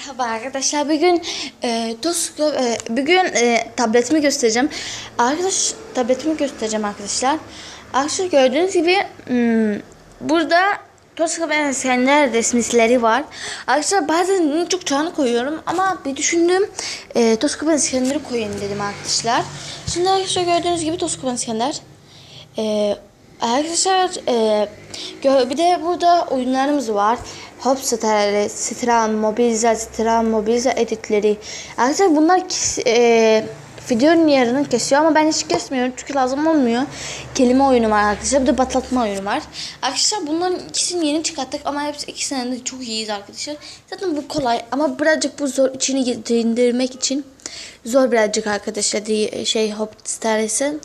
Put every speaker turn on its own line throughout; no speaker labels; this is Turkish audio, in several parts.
Merhaba arkadaşlar bugün e, Tosko e, bugün e, tabletimi göstereceğim. Arkadaş tabletimi göstereceğim arkadaşlar. Arkadaşlar gördüğünüz gibi hmm, burada Toska ve Esenler resmisleri var. Arkadaşlar bazen çok çağını koyuyorum ama bir düşündüm e, Toska ve Esenler'i koyayım dedim arkadaşlar. Şimdi arkadaşlar gördüğünüz gibi Toska ve Esenler. E, arkadaşlar e, bir de burada oyunlarımız var. Hopstar, Stram, Mobilize, Stram, Mobilize editleri. Arkadaşlar bunlar e, videonun yarını kesiyor ama ben hiç kesmiyorum çünkü lazım olmuyor. Kelime oyunu var arkadaşlar. Bir de batlatma oyunu var. Arkadaşlar bunların ikisini yeni çıkarttık ama hepsi ikisinden de çok iyiyiz arkadaşlar. Zaten bu kolay ama birazcık bu zor içini indirmek için zor birazcık arkadaşlar diye şey Hopstar'ın.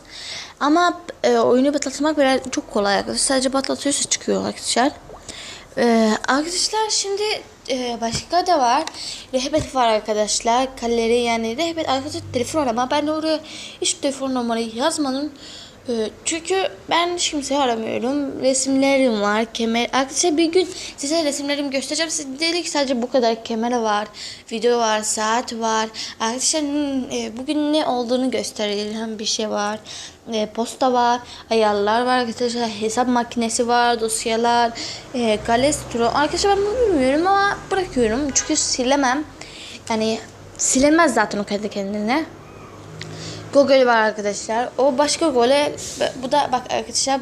Ama e, oyunu batlatmak biraz çok kolay arkadaşlar. Sadece batlatıyorsa çıkıyor arkadaşlar. Ee, arkadaşlar şimdi e, başka da var. Rehbet var arkadaşlar. Kaleleri yani rehbet arkadaşlar telefon ama ben de oraya hiç telefon numarayı yazmadım. Ee, çünkü ben hiç kimseyi aramıyorum. Resimlerim var. Kemer. Arkadaşlar bir gün size resimlerimi göstereceğim. Siz dedik sadece bu kadar kamera var. Video var. Saat var. Arkadaşlar hmm, e, bugün ne olduğunu gösterelim. Bir şey var. E, posta var. Ayarlar var arkadaşlar. Hesap makinesi var. Dosyalar. E, Galestro. Arkadaşlar ben bunu bilmiyorum ama bırakıyorum. Çünkü silemem. Yani silemez zaten o kendi kendine. Google var arkadaşlar. O başka Google. Bu da bak arkadaşlar.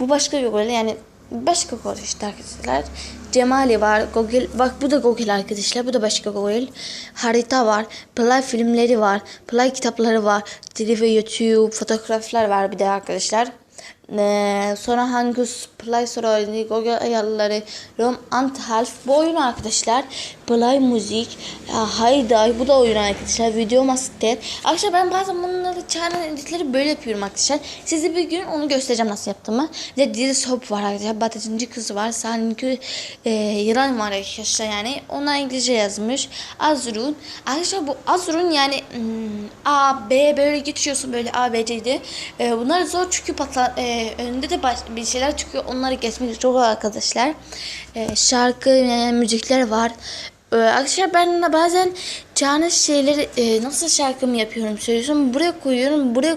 Bu başka Google yani başka Google işte arkadaşlar. Cemali var. Google bak bu da Google arkadaşlar. Bu da başka Google. Harita var. Play filmleri var. Play kitapları var. TV YouTube fotoğraflar var bir de arkadaşlar. Ee, sonra hangi Play oyunu, Google ayarları, Rom Antalf bu oyun arkadaşlar. Play müzik, Hayday bu da oyun arkadaşlar. Video Master. Arkadaşlar ben bazen bunları channel editleri böyle yapıyorum arkadaşlar. Size bir gün onu göstereceğim nasıl yaptığımı. Bir de Diri Hop var arkadaşlar. Batıcıncı kız var. Sanki e, yılan var arkadaşlar yani. Ona İngilizce yazmış. Azrun. Arkadaşlar bu Azrun yani hmm, A, B böyle geçiyorsun böyle A, B, C'de. E, bunlar zor çünkü patla, e, önünde de bir şeyler çıkıyor. Onları geçmek çok arkadaşlar. E, şarkı, yani müzikler var. Ee, Arkadaşlar ben bazen canlı şeyleri e, nasıl şarkımı yapıyorum söylüyorsun. Buraya koyuyorum. Buraya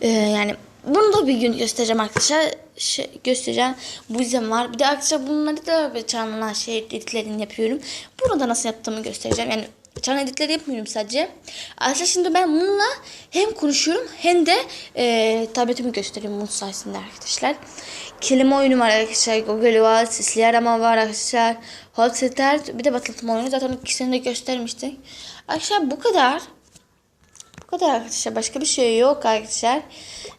e, yani bunu da bir gün göstereceğim arkadaşlar. Şey, göstereceğim. Bu yüzden var. Bir de arkadaşlar bunları da canlı şey editlerini yapıyorum. Bunu da nasıl yaptığımı göstereceğim. Yani Çan editleri yapmıyorum sadece. Arkadaşlar şimdi ben bununla hem konuşuyorum hem de e, tabletimi gösteriyorum bunun sayesinde arkadaşlar. Kelime oyunu var arkadaşlar. Google var. Sesli arama var arkadaşlar. Hotsetter bir de batlatma oyunu. Zaten ikisini de göstermiştik. Arkadaşlar bu kadar. Bu kadar arkadaşlar. Başka bir şey yok arkadaşlar.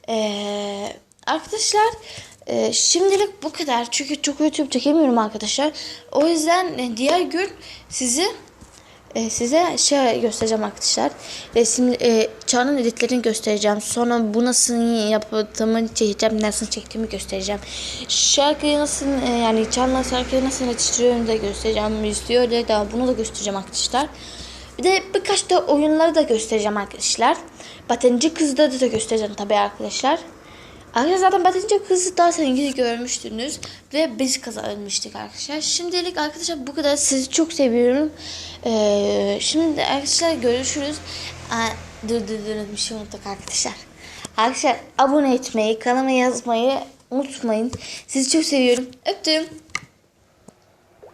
Ee, arkadaşlar e, şimdilik bu kadar. Çünkü çok YouTube çekemiyorum arkadaşlar. O yüzden e, diğer gün sizi e, size şey göstereceğim arkadaşlar. Resim e, çağının editlerini göstereceğim. Sonra bu nasıl yaptığımı çekeceğim, nasıl çektiğimi göstereceğim. Şarkıyı nasıl e, yani çağınla şarkıyı nasıl yetiştiriyorum da göstereceğim. Müziği de daha bunu da göstereceğim arkadaşlar. Bir de birkaç da oyunları da göstereceğim arkadaşlar. Batıncı kızda da, da göstereceğim tabii arkadaşlar. Arkadaşlar zaten Batıncı kızı daha sevgili görmüştünüz. Ve biz kazanmıştık arkadaşlar. Şimdilik arkadaşlar bu kadar. Sizi çok seviyorum. Ee, şimdi arkadaşlar görüşürüz. Aa, dur dur dur bir şey unuttuk arkadaşlar. Arkadaşlar abone etmeyi, kanalıma yazmayı unutmayın. Sizi çok seviyorum. Öptüm.